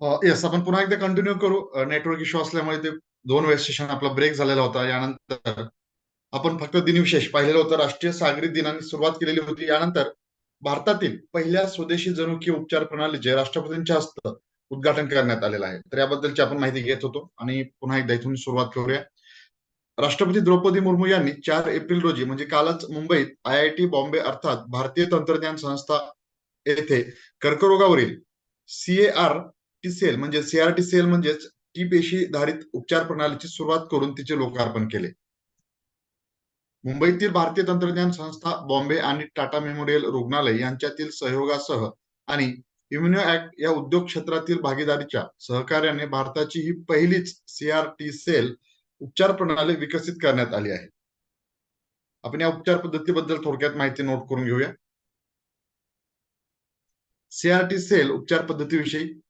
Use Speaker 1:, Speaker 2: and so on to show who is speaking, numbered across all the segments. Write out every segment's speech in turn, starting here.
Speaker 1: Yes आपण पुन्हा एकदा कंटिन्यू करू. नेटवर्क इश्यू असल्यामुळे ते दोन वेळेस सेशन आपला ब्रेक झालेला होता. यानंतर आपण फक्त दिनविशेष पाहिलेलं होतं. राष्ट्रीय सागरी दिनाने सुरुवात केलेली होती. यानंतर भारतातील पहिल्या स्वदेशी जनुकीय उपचार प्रणालीचे राष्ट्रपतींच्या हस्त उद्घाटन करण्यात आलेलं आहे. तर याबद्दलची आपण माहिती घेत होतो आणि पुन्हा एकदा इथून सुरुवात करूया. राष्ट्रपती द्रौपदी मुर्मू यांनी चार एप्रिल रोजी म्हणजे कालच मुंबईत आय आय टी बॉम्बे अर्थात भारतीय तंत्रज्ञान संस्था येथे कर्करोगावरील C A R T cell म्हणजे सीआरटी सेल म्हणजेच टी पेशी धारित उपचार प्रणालीची सुरुवात करून तिचे लोकार्पण केले. मुंबईतील भारतीय तंत्रज्ञान संस्था बॉम्बे आणि टाटा मेमोरियल रुग्णालय यांच्यातील सहयोगासह आणि इम्युनो ऍक्ट या उद्योग क्षेत्रातील भागीदारीच्या सहकार्याने भारताची ही पहिलीच सीआरटी सेल उपचार प्रणाली विकसित करण्यात आली आहे. आपण या उपचार पद्धतीबद्दल थोडक्यात माहिती नोट करून घेऊया. सीआरटी सेल उपचार पद्धतीविषयी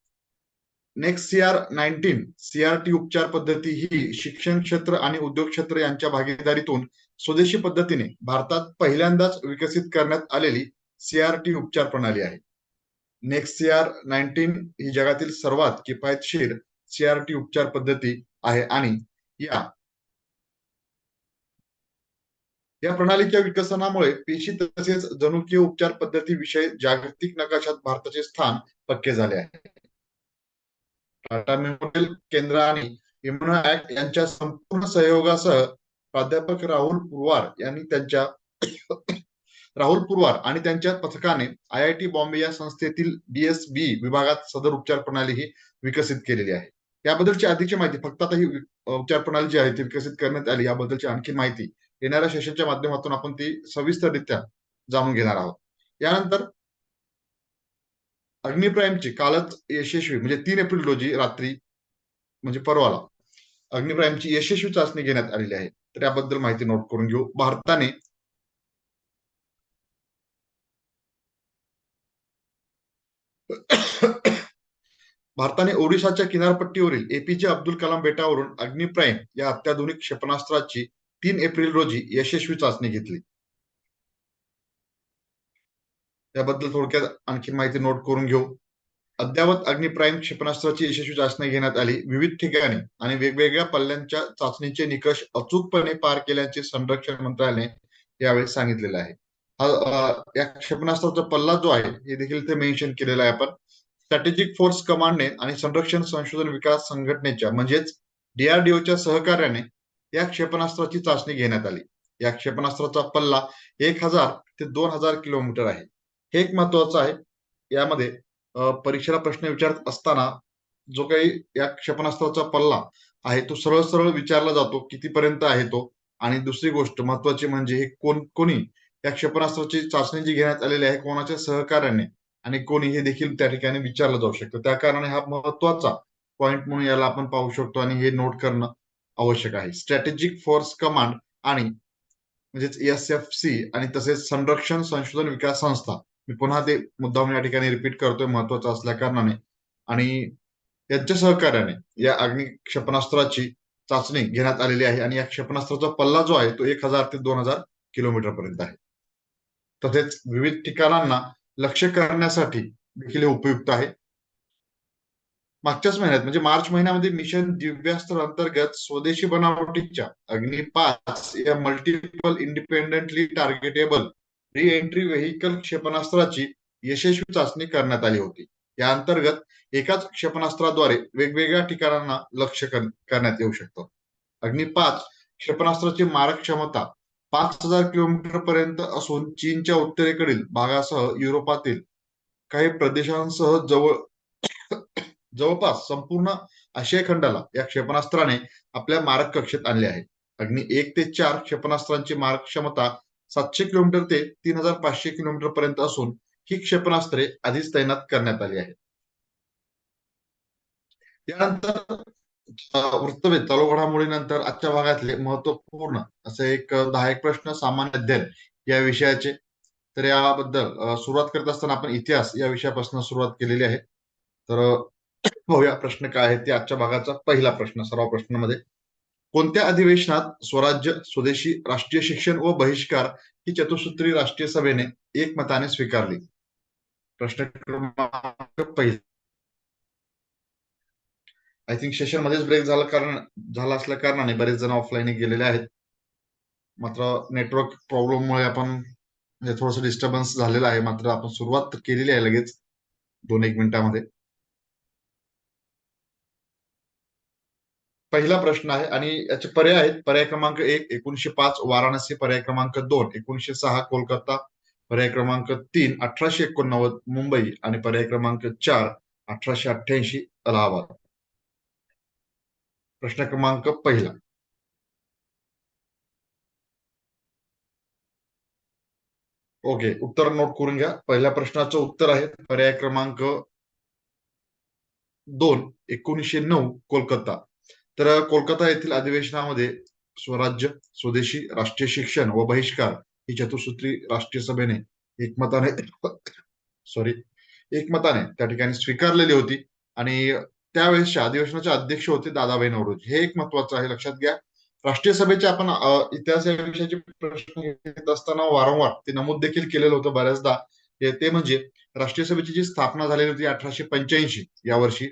Speaker 1: next C R nineteen C R T उपचार पद्धती ही शिक्षण क्षेत्र आणि उद्योग क्षेत्र यांच्या भागीदारीतून स्वदेशी पद्धतीने भारतात पहिल्यांदाच विकसित करण्यात आलेली सीआरटी उपचार प्रणाली आहे. नेक्स्ट सीआर नाईन्टीन ही जगातील सर्वात किफायतशीर सीआरटी उपचार पद्धती आहे आणि या या प्रणालीच्या विकसनामुळे पेशी तसेच जनुकीय उपचार पद्धती विषय जागतिक नकाशात भारताचे स्थान पक्के झाले आहे. टाटा मेमोरियल केंद्र आणि इम्युनो ऍक्ट यांच्या संपूर्ण सहयोगासह प्राध्यापक राहुल पुरवार यांनी त्यांच्या राहुल पुरवार आणि त्यांच्या पथकाने आय आय टी बॉम्बे या संस्थेतील डीएसबी विभागात सदर उपचार प्रणाली ही विकसित केलेली आहे. याबद्दलची आधीची माहिती फक्त आता ही उपचार प्रणाली जी आहे ती विकसित करण्यात आली याबद्दलची आणखी माहिती येणाऱ्या सेशनच्या माध्यमातून आपण ती सविस्तररित्या जाणून घेणार आहोत. यानंतर अग्निप्राईमची कालच यशस्वी म्हणजे तीन एप्रिल रोजी रात्री म्हणजे परवाला अग्निप्राईमची यशस्वी चाचणी घेण्यात आलेली आहे. तर याबद्दल माहिती नोट करून घेऊ. भारताने भारताने ओडिशाच्या किनारपट्टीवरील A P J Abdul Kalam बेटावरून अग्निप्राईम या अत्याधुनिक क्षेपणास्त्राची तीन एप्रिल रोजी यशस्वी चाचणी घेतली. त्याबद्दल थोडक्यात आणखी माहिती नोट करून घेऊ. अद्यावत अग्निप्राईम क्षेपणास्त्राची यशस्वी चाचणी घेण्यात आली. विविध ठिकाणी आणि वेगवेगळ्या पल्ल्यांच्या चाचणीचे निकष अचूकपणे पार केल्याचे संरक्षण मंत्रालयाने यावेळी सांगितलेले आहे. हा या क्षेपणास्त्राचा पल्ला जो आहे हे देखील इथे मेन्शन केलेला आहे आपण. स्ट्रॅटेजिक फोर्स कमांडने आणि संरक्षण संशोधन विकास संघटनेच्या म्हणजेच डीआरडीओच्या सहकार्याने या क्षेपणास्त्राची चाचणी घेण्यात आली. या क्षेपणास्त्राचा पल्ला एक हजार ते दोन हजार किलोमीटर आहे. हे एक महत्वाचं आहे यामध्ये परीक्षेला प्रश्न विचारत असताना जो काही या क्षेपणास्त्राचा पल्ला आहे तो सरळ सरळ विचारला जातो कितीपर्यंत आहे तो? आणि दुसरी गोष्ट महत्वाची म्हणजे हे कोण कोणी या क्षेपणास्त्राची चाचणी जी घेण्यात आलेली आहे कोणाच्या सहकार्याने आणि कोणी हे देखील त्या ठिकाणी विचारलं जाऊ शकतं. त्या कारणाने हा महत्त्वाचा पॉइंट म्हणून याला आपण पाहू शकतो आणि हे नोट करणं आवश्यक आहे. स्ट्रॅटेजिक फोर्स कमांड आणि म्हणजेच एस एफ सी आणि तसेच संरक्षण संशोधन विकास संस्था मी पुन्हा ते मुद्दाम या ठिकाणी रिपीट करतोय महत्वाचं असल्या कारणाने. आणि यांच्या सहकार्याने या अग्नि क्षेपणास्त्राची चाचणी घेण्यात आलेली आहे आणि या क्षेपणास्त्राचा पल्ला जो आहे तो एक हजार ते दोन हजार किलोमीटर पर्यंत आहे. तसेच विविध ठिकाणांना लक्ष करण्यासाठी देखील हे उपयुक्त आहे. मागच्याच महिन्यात म्हणजे मार्च महिन्यामध्ये मिशन दिव्यास्त्र अंतर्गत स्वदेशी बनावटीच्या अग्नि पाच या multiple independently टार्गेटेबल re entry vehicle क्षेपणास्त्राची यशस्वी चाचणी करण्यात आली होती. या अंतर्गत एकाच क्षेपणास्त्राद्वारे वेगवेगळ्या ठिकाणांना लक्ष करण्यात येऊ शकतं. अग्नि पाच क्षेपणास्त्राची मारक क्षमता पाच हजार किलोमीटर पर्यंत असून चीनच्या उत्तरेकडील भागासह युरोपातील काही प्रदेशांसह जवळ जवळपास संपूर्ण आशिया खंडाला या क्षेपणास्त्राने आपल्या मारक कक्षेत आणले आहे. अग्नि एक ते चार क्षेपणास्त्रांची मारक क्षमता सातशे किलोमीटर ते तीन हजार पाचशे किलोमीटर पर्यंत असून ही क्षेपणास्त्रे आधीच तैनात करण्यात आली आहेत. त्यानंतर वृत्तवेध चालू घडामोडीनंतर आजच्या भागातले महत्त्वपूर्ण असे एक दहा एक प्रश्न सामान्य अध्ययन या विषयाचे. तर याबद्दल सुरुवात करत असताना आपण इतिहास या विषयापासून सुरुवात केलेली आहे. तर बघूया हो, प्रश्न काय आहे ते आजच्या भागाचा पहिला प्रश्न सर्व प्रश्नामध्ये. कोणत्या अधिवेशनात स्वराज्य स्वदेशी राष्ट्रीय शिक्षण व बहिष्कार ही चतुसूत्री राष्ट्रीय सभेने एकमताने स्वीकारली? प्रश्न क्रमांक पहिला. आय थिंक सेशन मध्येच ब्रेक झाला कारण झाला असल्या कारणाने बरेच जण ऑफलाईन गेलेले आहेत. मात्र नेटवर्क प्रॉब्लेममुळे आपण म्हणजे थोडस डिस्टर्बन्स झालेलं आहे. मात्र आपण सुरुवात केलेली आहे लगेच दोन एक मिनिटामध्ये. पहिला प्रश्न आहे आणि याचे पर्याय आहेत. पर्याय क्रमांक एक एकोणीशे पाच वाराणसी. पर्याय क्रमांक दोन एकोणीशे सहा कोलकाता. पर्याय क्रमांक तीन अठराशे एकोणनव्वद मुंबई. आणि पर्याय क्रमांक चार अठराशे अठ्ठ्याऐंशी अलाहाबाद. प्रश्न क्रमांक पहिला. ओके उत्तर नोट करून घ्या. पहिल्या प्रश्नाचं उत्तर आहे. पर्याय क्रमांक दोन एकोणीसशे नऊ कोलकाता. तर कोलकाता येथील अधिवेशनामध्ये स्वराज्य स्वदेशी राष्ट्रीय शिक्षण व बहिष्कार ही चतुसूत्री राष्ट्रीय सभेने एकमताने सॉरी एकमताने त्या ठिकाणी स्वीकारलेली होती. आणि त्यावेळेसच्या अधिवेशनाचे अध्यक्ष होते दादाभाई नवरोजी हे एक महत्वाचं आहे लक्षात घ्या. राष्ट्रीय सभेचे आपण इतिहास या विषयाचे प्रश्न घेत असताना वारंवार ते नमूद देखील केलेलं होतं बऱ्याचदा. ते म्हणजे राष्ट्रीय सभेची जी स्थापना झालेली होती अठराशे पंच्याऐंशी या वर्षी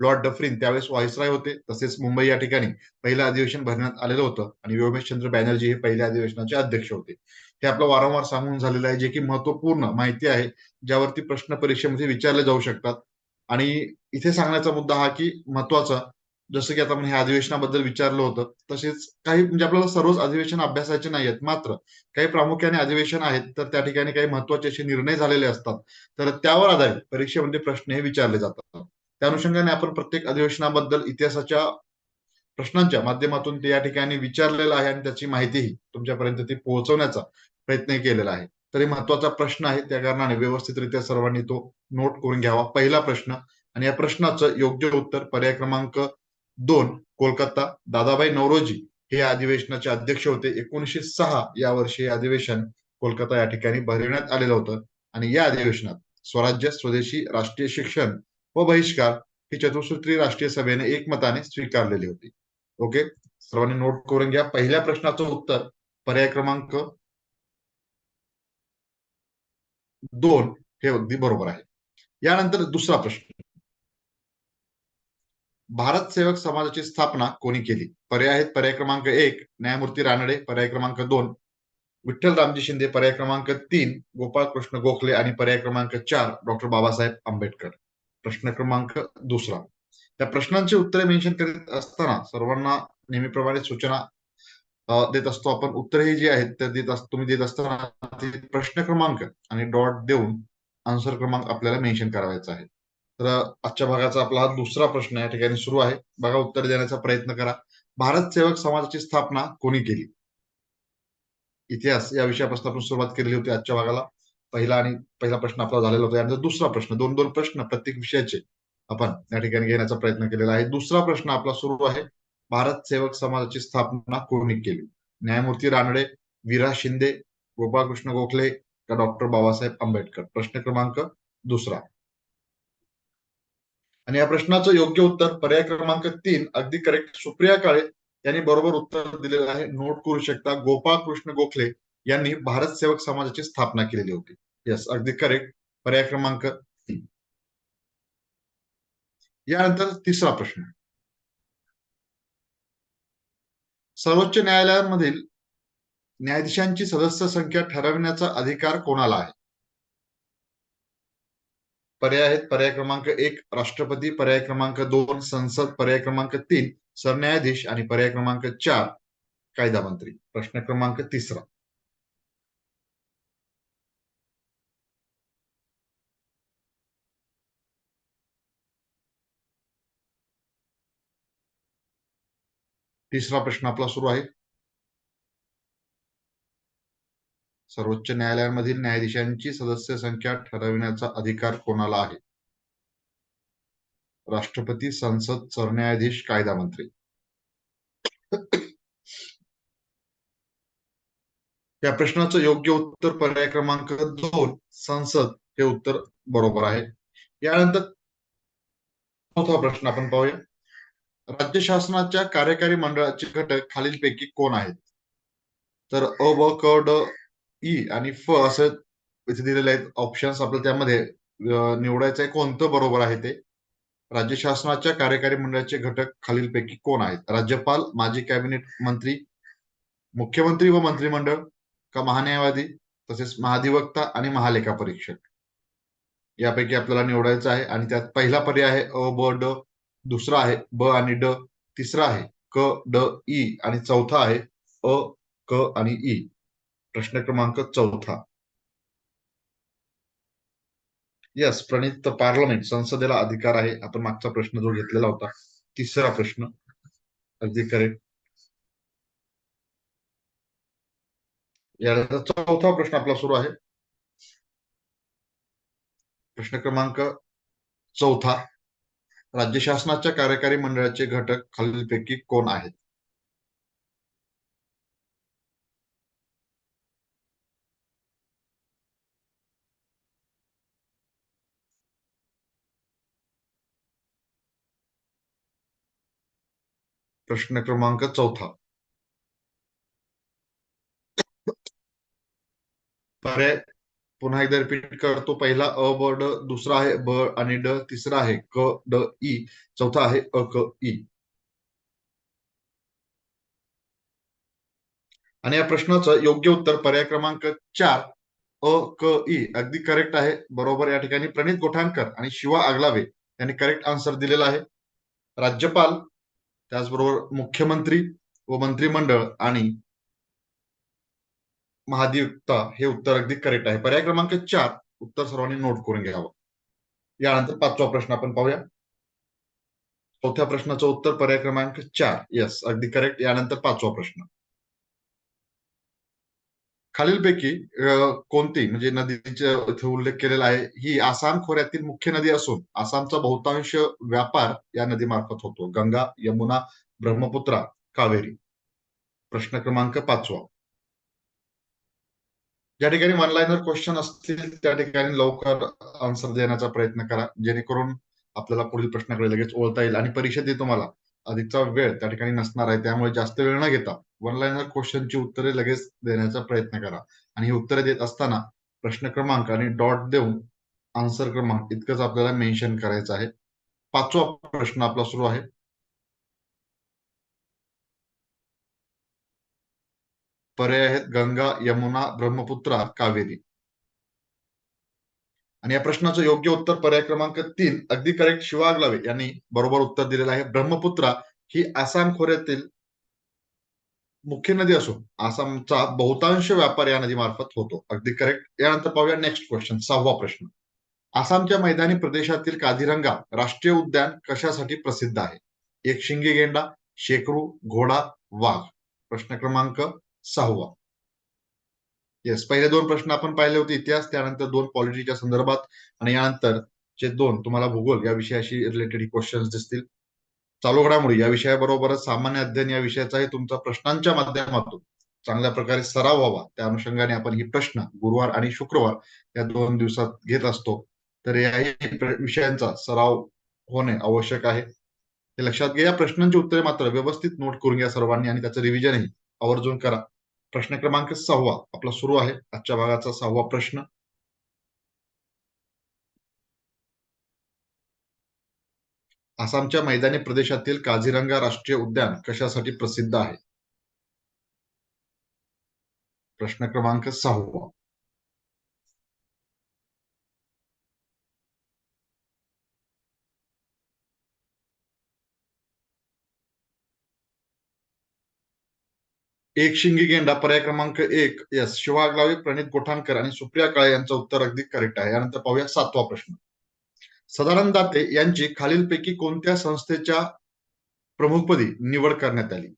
Speaker 1: लॉर्ड डफरीन त्यावेळेस व्हाईसराय होते. तसेच मुंबई या ठिकाणी पहिलं अधिवेशन भरण्यात आलेलं होतं आणि व्योमेशचंद्र बॅनर्जी हे पहिल्या अधिवेशनाचे अध्यक्ष होते. हे आपलं वारंवार सांगून झालेलं आहे जे की महत्त्वपूर्ण माहिती आहे ज्यावरती प्रश्न परीक्षेमध्ये विचारले जाऊ शकतात. आणि इथे सांगण्याचा मुद्दा हा की महत्त्वाचा जसं की आता आपण ह्या अधिवेशनाबद्दल विचारलं होतं तसेच काही म्हणजे आपल्याला सर्वच अधिवेशन अभ्यासाचे नाही आहेत मात्र काही प्रामुख्याने अधिवेशन आहेत तर त्या ठिकाणी काही महत्त्वाचे असे निर्णय झालेले असतात. तर त्यावर आधारित परीक्षेमध्ये प्रश्न हे विचारले जातात. त्या अनुषंगाने आपण प्रत्येक अधिवेशनाबद्दल इतिहासाच्या प्रश्नांच्या माध्यमातून ते या ठिकाणी विचारलेलं आहे आणि त्याची माहितीही तुमच्यापर्यंत ती पोहोचवण्याचा प्रयत्न केलेला आहे. तरी महत्त्वाचा प्रश्न आहे त्या कारणाने व्यवस्थितरित्या सर्वांनी तो नोट करून घ्यावा. पहिला प्रश्न आणि या प्रश्नाचं योग्य उत्तर पर्याय क्रमांक दोन कोलकाता. दादाबाई नवरोजी हे अधिवेशनाचे अध्यक्ष होते. एकोणीशे सहा या वर्षी हे अधिवेशन कोलकाता या ठिकाणी भरविण्यात आलेलं होतं. आणि या अधिवेशनात स्वराज्य स्वदेशी राष्ट्रीय शिक्षण व बहिष्कार ही चतुसूत्री राष्ट्रीय सभेने एकमताने स्वीकारलेली होती. ओके सर्वांनी नोट करून घ्या. पहिल्या प्रश्नाचं उत्तर पर्याय क्रमांक दोन हे अगदी बरोबर आहे. यानंतर दुसरा प्रश्न. भारत सेवक समाजाची स्थापना कोणी केली? पर्याय आहेत पर्याय क्रमांक एक न्यायमूर्ती रानडे पर्याय क्रमांक दोन विठ्ठल रामजी शिंदे पर्याय क्रमांक तीन गोपाळ कृष्ण गोखले आणि पर्याय क्रमांक चार डॉक्टर बाबासाहेब आंबेडकर. प्रश्न क्रमांक दुसरा. त्या प्रश्नांची उत्तरे मेन्शन करीत असताना सर्वांना नेहमीप्रमाणे सूचना देत असतो. आपण उत्तरे जी आहेत त्या देत तुम्ही देत असताना प्रश्न क्रमांक आणि डॉट देऊन आन्सर क्रमांक आपल्याला मेन्शन करावायचा आहे. तर आजच्या भागाचा आपला हा दुसरा प्रश्न या ठिकाणी सुरू आहे. बघा उत्तर देण्याचा प्रयत्न करा. भारत सेवक समाजाची स्थापना कोणी केली? इतिहास या विषयापासून आपण सुरुवात केलेली होती आजच्या भागाला. पहिला आणि पहिला प्रश्न आपला झालेला होता. यानंतर दुसरा प्रश्न दोन दोन प्रश्न प्रत्येक विषयाचे आपण या ठिकाणी घेण्याचा प्रयत्न केलेला आहे. दुसरा प्रश्न आपला सुरू आहे. भारत सेवक समाजाची स्थापना कोणी केली? न्यायमूर्ती रानडे विरा शिंदे गोपाळकृष्ण गोखले का डॉक्टर बाबासाहेब आंबेडकर? प्रश्न क्रमांक दुसरा. आणि या प्रश्नाचं योग्य उत्तर पर्याय क्रमांक तीन अगदी करेक्ट सुप्रिया काळे यांनी बरोबर उत्तर दिलेलं आहे. नोट करू शकता. गोपाळ कृष्ण गोखले यांनी भारत सेवक समाजाची स्थापना केलेली होती. येस अगदी करेक्ट पर्याय क्रमांक यानंतर तिसरा प्रश्न. सर्वोच्च न्यायालयामधील न्यायाधीशांची सदस्य संख्या ठरविण्याचा अधिकार कोणाला आहे? पर्याय आहेत. पर्याय क्रमांक एक राष्ट्रपती. पर्याय क्रमांक दोन संसद. पर्याय क्रमांक तीन सरन्यायाधीश. आणि पर्याय क्रमांक चार कायदा मंत्री. प्रश्न क्रमांक तिसरा. तिसरा प्रश्न आपला सुरू आहे. सर्वोच्च न्यायालयामधील न्यायाधीशांची सदस्य संख्या ठरविण्याचा अधिकार कोणाला आहे? राष्ट्रपती संसद सरन्यायाधीश कायदा मंत्री. या प्रश्नाचं योग्य उत्तर पर्याय क्रमांक दोन संसद हे उत्तर बरोबर आहे. यानंतर चौथा प्रश्न आपण पाहूया. राज्य शासनाच्या कार्यकारी मंडळाचे घटक खालीलपैकी कोण आहेत? तर अ ब क ड ई आणि फ असं इथे दिलेले आहेत. ऑप्शन्स आपल्याला त्यामध्ये निवडायचं आहे. कोणतं बरोबर आहे ते? राज्य शासनाच्या कार्यकारी मंडळाचे घटक खालीलपैकी कोण आहेत? राज्यपाल माजी कॅबिनेट मंत्री मुख्यमंत्री व मंत्रिमंडळ का महान्यायवादी तसेच महाधिवक्ता आणि महालेखा परीक्षक यापैकी आपल्याला निवडायचं आहे. आणि त्यात पहिला पर्याय आहे अ ब ड दुसरा आहे ब आणि ड. तिसरा आहे क ड ई आणि चौथा आहे अ क आणि ई. प्रश्न क्रमांक चौथा. यस प्रणित पार्लमेंट संसदेला अधिकार आहे. आपण मागचा प्रश्न जो घेतलेला होता तिसरा प्रश्न. अगदी करेक्ट यानंतर चौथा प्रश्न आपला सुरू आहे. प्रश्न क्रमांक चौथा. राज्य शासनाच्या कार्यकारी मंडळाचे घटक खालीलपैकी कोण आहेत? प्रश्न क्रमांक चौथा. पर्याय पुन्हा एकदा रिपीट करतो. पहिला अ ब ड दुसरा आहे ब आणि ड तिसरा आहे क ड ई. चौथा आहे अ क ई. आणि या प्रश्नाचं योग्य उत्तर पर्याय क्रमांक चार अ क ई. अगदी करेक्ट आहे. बरोबर या ठिकाणी प्रणित गोठाणकर आणि शिवा आगलावे यांनी करेक्ट आन्सर दिलेला आहे. राज्यपाल त्याचबरोबर मुख्यमंत्री व मंत्रिमंडळ आणि महाधिवक्ता हे उत्तर अगदी करेक्ट आहे. पर्याय क्रमांक चार उत्तर सर्वांनी नोट करून घ्यावं. यानंतर पाचवा प्रश्न आपण पाहूया. चौथ्या प्रश्नाचं उत्तर पर्याय क्रमांक चार. यस अगदी करेक्ट यानंतर पाचवा प्रश्न. खालीलपैकी कोणती म्हणजे नदीचा इथे उल्लेख केलेला आहे ही आसाम खोऱ्यातील मुख्य नदी असून आसामचा बहुतांश व्यापार या नदीमार्फत होतो. गंगा यमुना ब्रह्मपुत्रा कावेरी. प्रश्न क्रमांक पाचवा. ज्या ठिकाणी वन लाईनर क्वेश्चन असतील त्या ठिकाणी लवकर आन्सर देण्याचा प्रयत्न करा. जेणेकरून आपल्याला पुढील प्रश्नाकडे लगेच ओळता येईल आणि परीक्षेत तुम्हाला अधिकचा वेळ त्या ठिकाणी नसणार आहे त्यामुळे जास्त वेळ न घेता वन लाईनर क्वेश्चनची उत्तरे लगेच देण्याचा प्रयत्न करा. आणि ही उत्तरे देत असताना प्रश्न क्रमांक आणि डॉट देऊन आन्सर क्रमांक इतकंच आपल्याला मेन्शन करायचं आहे. पाचवा प्रश्न आपला सुरू आहे. पर्याय आहेत गंगा यमुना ब्रह्मपुत्रा कावेरी. आणि या प्रश्नाचं योग्य उत्तर पर्याय क्रमांक तीन अगदी करेक्ट शिवाग लावे यांनी बरोबर उत्तर दिलेलं आहे. ब्रह्मपुत्रा ही आसाम खोऱ्यातील मुख्य नदी असून आसामचा बहुतांश व्यापार या नदीमार्फत होतो. अगदी करेक्ट यानंतर पाहूया नेक्स्ट क्वेश्चन सहावा प्रश्न. आसामच्या मैदानी प्रदेशातील काझीरंगा राष्ट्रीय उद्यान कशासाठी प्रसिद्ध आहे? एक शिंगी गेंडा शेकरू घोडा वाघ. प्रश्न क्रमांक सहावा. येस पहिले दोन प्रश्न आपण पाहिले होते इतिहास त्यानंतर दोन पॉलिटीच्या संदर्भात आणि यानंतर जे दोन तुम्हाला भूगोल या विषयाशी रिलेटेड क्वेश्चन्स दिसतील. चालू घडामोडी या विषयाबरोबरच सामान्य अध्ययन या विषयाचाही तुमचा प्रश्नांच्या माध्यमातून चांगल्या प्रकारे सराव व्हावा. त्या अनुषंगाने आपण ही प्रश्न गुरुवार आणि शुक्रवार या दोन दिवसात घेत असतो. तर याही विषयांचा सराव होणे आवश्यक आहे. हे लक्षात घ्या या प्रश्नांची उत्तरे मात्र व्यवस्थित नोट करून घ्या सर्वांनी आणि त्याचं रिव्हिजनही आवर्जून करा. प्रश्न क्रमांक सहावा आपला सुरू आहे. आजच्या भागाचा सहावा प्रश्न. आसामच्या मैदानी प्रदेशातील काझीरंगा राष्ट्रीय उद्यान कशासाठी प्रसिद्ध आहे? प्रश्न क्रमांक सहावा. एक शिंगी गेंडा पर्याय क्रमांक एक. यस शिवागलावे प्रणित गोठाणकर आणि सुप्रिया काळे यांचं उत्तर अगदी करेक्ट आहे. यानंतर पाहूया सातवा प्रश्न. सदानंद दाते यांची खालीलपैकी कोणत्या संस्थेच्या प्रमुखपदी निवड करण्यात आली?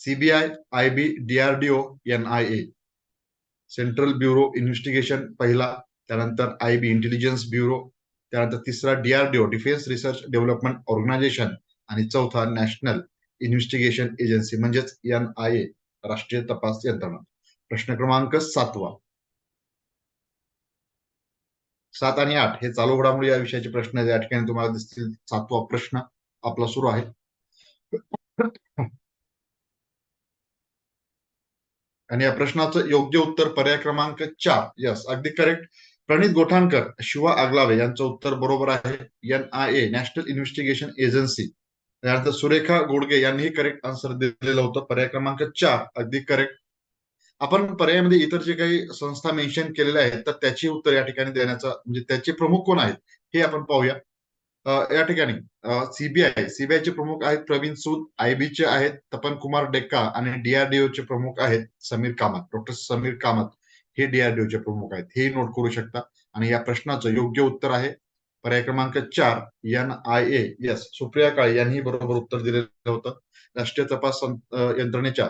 Speaker 1: CBI I B DRDO N I A central bureau investigation पहिला त्यानंतर आय बी इंटेलिजन्स ब्युरो त्यानंतर तिसरा DRDO defence research development organisation आणि चौथा नॅशनल इन्व्हेस्टिगेशन एजन्सी म्हणजेच एन आय ए राष्ट्रीय तपास यंत्रणा. प्रश्न क्रमांक सातवा. सात आणि आठ हे चालू घडामोडी या विषयाचे प्रश्न या ठिकाणी तुम्हाला दिसतील सातवा प्रश्न आपला सुरू आहे. आणि या प्रश्नाचं योग्य उत्तर पर्याय क्रमांक चार. यस अगदी करेक्ट प्रणित गोठाणकर शिवा आगलावे यांचं उत्तर बरोबर आहे. N I A national investigation agency त्यानंतर सुरेखा गोडगे यांनीही करेक्ट आन्सर दिलेलं होतं. पर्याय क्रमांक चार अगदी करेक्ट आपण पर्यायामध्ये इतर जे काही संस्था मेन्शन केलेल्या आहेत तर त्याची उत्तर या ठिकाणी देण्याचा म्हणजे त्याचे प्रमुख कोण आहेत हे आपण पाहूया. या ठिकाणी सीबीआय सीबीआयचे प्रमुख आहेत प्रवीण सूद आयबीचे आहेत तपन कुमार डेक्का आणि डीआरडीओचे प्रमुख आहेत समीर कामत डॉक्टर समीर कामत हे डीआरडीओचे प्रमुख आहेत. हे नोट करू शकता. आणि या प्रश्नाचं योग्य उत्तर आहे. पर्याय क्रमांक चार N I A yes Supriya Kale यांनी बरोबर उत्तर दिलेलं होतं. राष्ट्रीय तपास यंत्रणेच्या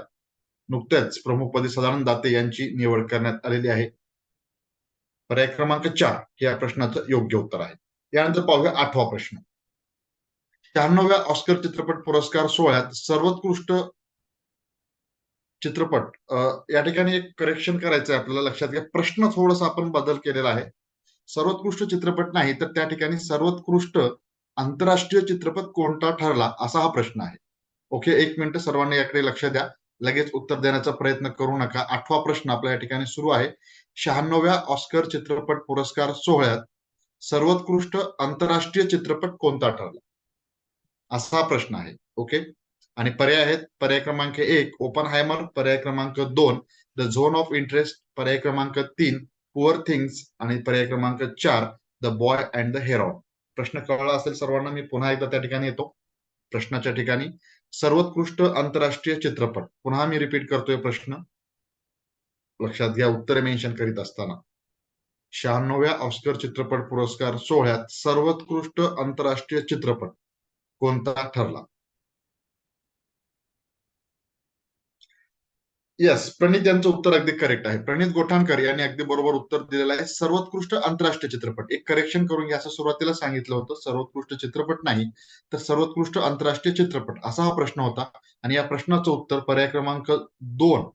Speaker 1: नुकत्याच प्रमुखपदी सदानंद दाते यांची निवड करण्यात आलेली आहे. पर्याय क्रमांक चार हे या प्रश्नाचं योग्य उत्तर आहे. यानंतर पाहूया आठवा प्रश्न. शहाण्णव्या ऑस्कर चित्रपट पुरस्कार सोहळ्यात सर्वोत्कृष्ट चित्रपट या ठिकाणी एक करेक्शन करायचं आहे आपल्याला. लक्षात घ्या प्रश्न थोडासा आपण बदल केलेला आहे. सर्वोत्कृष्ट चित्रपट नाही तर त्या ठिकाणी सर्वोत्कृष्ट आंतरराष्ट्रीय चित्रपट कोणता ठरला असा हा प्रश्न आहे. ओके एक मिनिट सर्वांनी याकडे लक्ष द्या. लगेच उत्तर देण्याचा प्रयत्न करू नका. आठवा प्रश्न आपल्या या ठिकाणी सुरू आहे. शहाण्णव्या ऑस्कर चित्रपट पुरस्कार सोहळ्यात सर्वोत्कृष्ट आंतरराष्ट्रीय चित्रपट कोणता ठरला? असा प्रश्न आहे. ओके? आणि पर्याय आहेत. पर्याय क्रमांक एक ओपन हायमर पर्याय क्रमांक दोन द झोन ऑफ इंटरेस्ट. पर्याय क्रमांक तीन पुअर थिंग्स आणि पर्याय क्रमांक चार the boy and the heron प्रश्न कळला असेल सर्वांना मी पुन्हा एकदा त्या ठिकाणी येतो. प्रश्नाच्या ठिकाणी. सर्वोत्कृष्ट आंतरराष्ट्रीय चित्रपट. पुन्हा मी रिपीट करतोय प्रश्न. लक्षात घ्या उत्तरे मेन्शन करीत असताना. शहाण्णव्या ऑस्कर चित्रपट पुरस्कार सोहळ्यात सर्वोत्कृष्ट आंतरराष्ट्रीय चित्रपट कोणता ठरला? यस प्रणित यांचं उत्तर अगदी करेक्ट आहे. प्रणित गोठाणकर यांनी अगदी बरोबर उत्तर दिलेलं आहे. सर्वोत्कृष्ट आंतरराष्ट्रीय चित्रपट. एक करेक्शन करून घ्या असं सुरुवातीला सांगितलं होतं. सर्वोत्कृष्ट चित्रपट नाही तर सर्वोत्कृष्ट आंतरराष्ट्रीय चित्रपट असा हा प्रश्न होता. आणि या प्रश्नाचं उत्तर पर्याय क्रमांक दोन.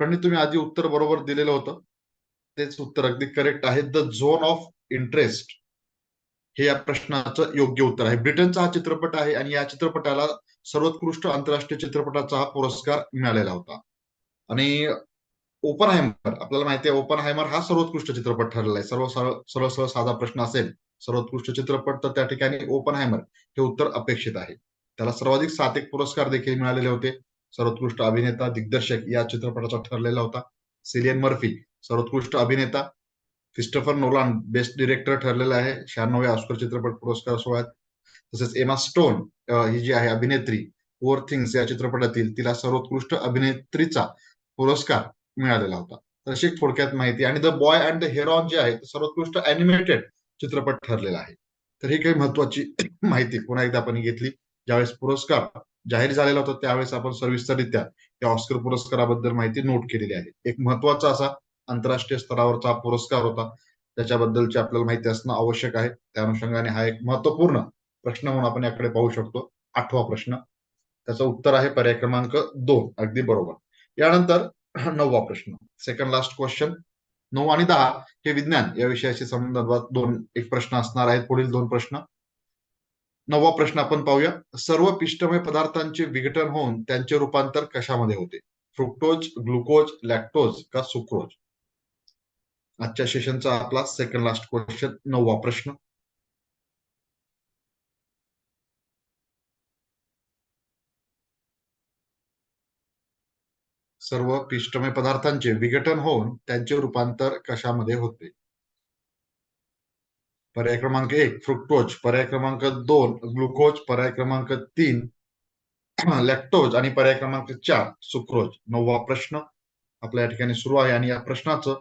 Speaker 1: प्रणित तुम्ही आधी उत्तर बरोबर दिलेलं होतं. तेच उत्तर अगदी करेक्ट आहे. द झोन ऑफ इंटरेस्ट हे या प्रश्नाचं योग्य उत्तर आहे. ब्रिटनचा हा चित्रपट आहे आणि या चित्रपटाला सर्वोत्कृष्ट आंतरराष्ट्रीय चित्रपटाचा हा पुरस्कार मिळालेला होता. आणि ओपन हायमर आपल्याला माहिती आहे ओपन हायमर हा सर्वोत्कृष्ट चित्रपट ठरलेला आहे. सर्व सरळ सरळ साधा प्रश्न असेल सर्वोत्कृष्ट चित्रपट तर त्या ठिकाणी ओपन हायमर हे उत्तर अपेक्षित आहे. त्याला सर्वाधिक सात एक पुरस्कार देखील मिळालेले होते. सर्वोत्कृष्ट अभिनेता दिग्दर्शक या चित्रपटाचा ठरलेला होता. सिलियन मर्फी सर्वोत्कृष्ट अभिनेता. क्रिस्टोफर नोलान बेस्ट डिरेक्टर ठरलेला आहे. शहाण्णव्या ऑस्कर चित्रपट पुरस्कार सोहळ्यात. तसेच एमा स्टोन ही जी आहे अभिनेत्री ओवर थिंग्स या चित्रपटातील तिला सर्वोत्कृष्ट अभिनेत्रीचा पुरस्कार मिळालेला होता. तर अशी थोडक्यात माहिती आणि the boy and the heron जे आहे सर्वोत्कृष्ट अॅनिमेटेड चित्रपट ठरलेला आहे. तर ही काही महत्वाची माहिती पुन्हा एकदा आपण घेतली. ज्यावेळेस पुरस्कार जाहीर झालेला होता त्यावेळेस आपण सविस्तररित्या या ऑस्कर पुरस्काराबद्दल माहिती नोट केलेली आहे. एक महत्त्वाचा असा आंतरराष्ट्रीय स्तरावरचा पुरस्कार होता. त्याच्याबद्दलची आपल्याला माहिती असणं आवश्यक आहे. त्या अनुषंगाने हा एक महत्त्वपूर्ण प्रश्न म्हणून आपण याकडे पाहू शकतो. आठवा प्रश्न. त्याचं उत्तर आहे पर्याय क्रमांक दोन. अगदी बरोबर. यानंतर नववा प्रश्न. सेकंड लास्ट क्वेश्चन नऊ आणि दहा हे विज्ञान या विषयाशी संदर्भात दोन एक प्रश्न असणार आहेत. पुढील दोन प्रश्न. नववा प्रश्न आपण पाहूया. सर्व पिष्टमय पदार्थांचे विघटन होऊन त्यांचे रूपांतर कशामध्ये होते? फ्रुक्टोज ग्लुकोज लॅक्टोज का सुक्रोज आजच्या सेशनचा आपला सेकंड लास्ट क्वेश्चन नववा प्रश्न. सर्व पिष्टमय पदार्थांचे विघटन होऊन त्यांचे रूपांतर कशामध्ये होते? पर्याय क्रमांक एक फ्रुक्टोज पर्याय क्रमांक दोन ग्लुकोज पर्याय क्रमांक तीन लॅक्टोज आणि पर्याय क्रमांक चार सुक्रोज नववा प्रश्न आपल्या या ठिकाणी सुरू आहे आणि या प्रश्नाचं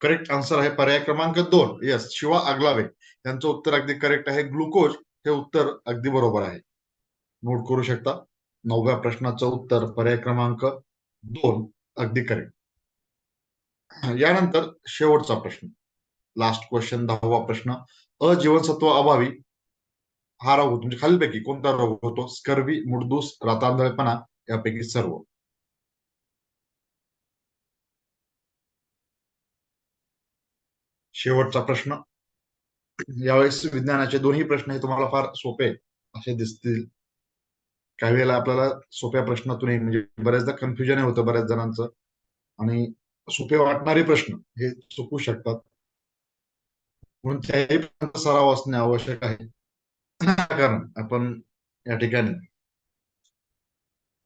Speaker 1: करेक्ट आन्सर आहे पर्याय क्रमांक दोन. यस शिवा आगलावे. यांचं उत्तर अगदी करेक्ट आहे. ग्लुकोज हे उत्तर अगदी बरोबर आहे. नोट करू शकता. नवव्या प्रश्नाचं उत्तर पर्याय क्रमांक दोन. अगदी करेक्ट यानंतर शेवटचा प्रश्न. लास्ट क्वेश्चन दहावा प्रश्न. अ जीवनसत्व अभावी हा रोग होतो. म्हणजे खालीलपैकी कोणता रोग होतो? स्कर्वी मुडदूस रातांधळपणा यापैकी सर्व. शेवटचा प्रश्न. यावेळेस विज्ञानाचे दोन्ही प्रश्न हे तुम्हाला फार सोपे असे दिसतील. काही वेळेला आपल्याला सोप्या प्रश्नातूनही म्हणजे बऱ्याचदा कन्फ्युजन होतं बऱ्याच जणांचं. आणि सोपे वाटणारे प्रश्न हे चुकू शकतात. म्हणून त्याही सराव असणे आवश्यक आहे. कारण आपण या ठिकाणी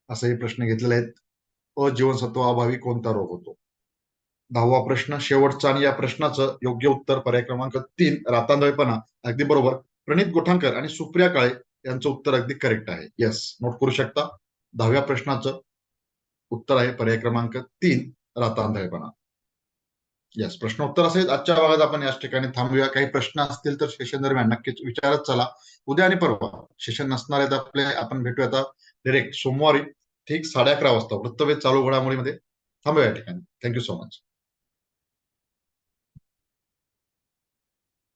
Speaker 1: असेही प्रश्न घेतलेले आहेत. अजीवनसत्व अभावी कोणता रोग होतो? दहावा प्रश्न शेवटचा आणि या प्रश्नाचं योग्य उत्तर पर्याय क्रमांक तीन रातांधळेपणा अगदी बरोबर. प्रणित गोठांकर आणि सुप्रिया काळे यांचं उत्तर अगदी करेक्ट आहे. येस नोट करू शकता दहाव्या प्रश्नाचं उत्तर आहे पर्याय क्रमांक तीन रातांधळेपणा येस प्रश्न उत्तर असेल आजच्या भागात आपण याच ठिकाणी थांबूया. काही प्रश्न असतील तर सेशन दरम्यान नक्कीच विचारत चला. उद्या आणि परवा सेशन नसणार आहेत आपले आपण भेटूया आता डिरेक्ट सोमवारी ठीक साडे अकरा वाजता. वृत्तवेध चालू घडामोडीमध्ये. थांबूया या ठिकाणी. Thank you so much